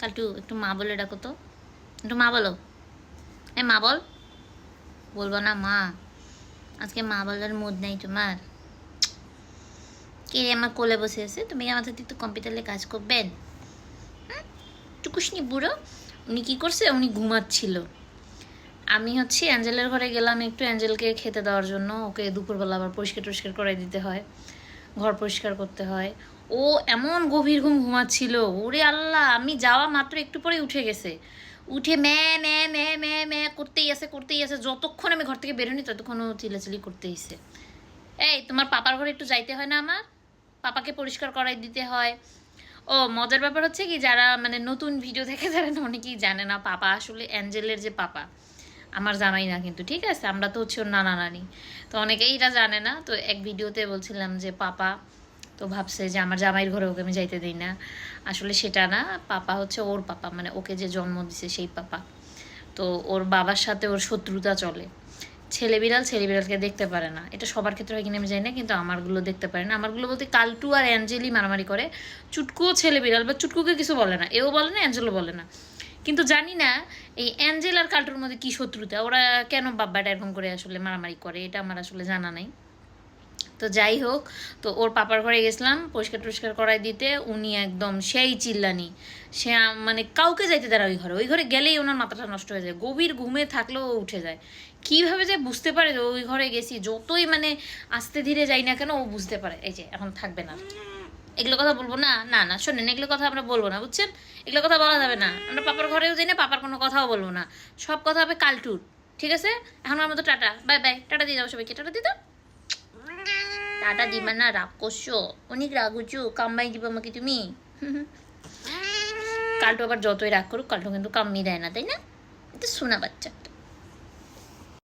কালটু, একটু মা বলে ডাকো তো। একটু মা বলো। এ, মা বল। বলব না, মা। আজকে মা বলার মুড নেই তোমার। কে আমার কোলে বসে আছে? তুমি আমার সাথে একটু কম্পিউটারে কাজ করবেন? টুকুসনি বুড়ো। উনি কি করছে? উনি ঘুমাচ্ছিল। আমি হচ্ছে অ্যাঞ্জেলের ঘরে গেলাম একটু অ্যাঞ্জেলকে খেতে দেওয়ার জন্য। ওকে দুপুরবেলা আবার পরিষ্কার টরিষ্কার করে দিতে হয়। ঘর পরিষ্কার করতে হয়। ও এমন গভীর ঘুম ঘুমাচ্ছিল। ওরে আল্লাহ, আমি যাওয়া মাত্র একটু পরেই উঠে গেছে। উঠে ম্যা ম্যা ম্যা ম্যা ম্যা করতেই আছে করতেই আছে। যতক্ষণ আমি ঘর থেকে বেরোনি ততক্ষণ ও চিলাচিলি করতেইছে এই, তোমার পাপার ঘরে একটু যাইতে হয় না আমার? পাপাকে পরিষ্কার করাই দিতে হয়। ও, মজার ব্যাপার হচ্ছে কি, যারা মানে নতুন ভিডিও দেখে যারা অনেকেই জানে না, পাপা আসলে অ্যাঞ্জেলের যে পাপা। আমার জানাই না কিন্তু, ঠিক আছে? আমরা তো হচ্ছে ওর নানা নানি। তো অনেকেই এটা জানে না? তো এক ভিডিওতে বলছিলাম যে, পাপা, তো ভাবছে যে, আমার জামাইয়ের ঘরে ওকে আমি যাইতে দিই না। আসলে সেটা না, পাপা হচ্ছে ওর পাপা মানে ওকে যে জন্ম দিছে সেই পাপা। তো ওর বাবার সাথে ওর শত্রুতা চলে। ছেলে বিড়াল, ছেলে বিড়ালকে দেখতে পারে না। এটা সবার ক্ষেত্রে হয় কিনা আমি জানি না, কিন্তু আমারগুলো দেখতে পারে না। আমারগুলো বলতে কালটু আর অ্যাঞ্জেলি মারামারি করে। চুটকুও ছেলে বিড়াল, বা চুটকুকে কিছু বলে না। এও বলে না, অ্যাঞ্জেলও বলে না। কিন্তু জানি না, এই অ্যাঞ্জেল আর কালটুর মধ্যে কি শত্রুতা? ওরা কেন বাব্বাটা এরকম করে আসলে মারামারি করে? এটা আমার আসলে জানা নাই। তো যাই হোক, তো ওর পাপার ঘরে গেছিলাম, পরিষ্কার টরিষ্কার করাই দিতে। উনি একদম সেই চিল্লানি। সে মানে কাউকে যাইতে না ওই ঘরে। ওই ঘরে গেলেই ওনার মাথাটা নষ্ট হয়ে যায়। গভীর ঘুমে থাকলেও উঠে যায়। কীভাবে যে বুঝতে পারে যে ওই ঘরে গেছি, যতই মানে আস্তে ধীরে যাই না কেন ও বুঝতে পারে। এই যে, এখন থাকবে না। এগুলো কথা বলব না? না না, শোনেন, এগুলো কথা আমরা বলব না, বুঝছেন? এগুলো কথা বলা যাবে না। আমরা পাপার ঘরেও যাই না, পাপার কোনো কথাও বলব না। সব কথা হবে কালটুর, ঠিক আছে? এখন আমার মতো টাটা, বাই বাই, টাটা দিয়ে দাও সবাইকে, টাটা দিয়ে দাও। টাটা দিবা না রাগ করছ অনেক রাগ হচ্ছো কামাই দিবা আমাকে তুমি। কালটু আবার যতই রাগ করুক, কালটু কিন্তু কাম্মি দেয় না, তাই না? এটা শোনা বাচ্চা।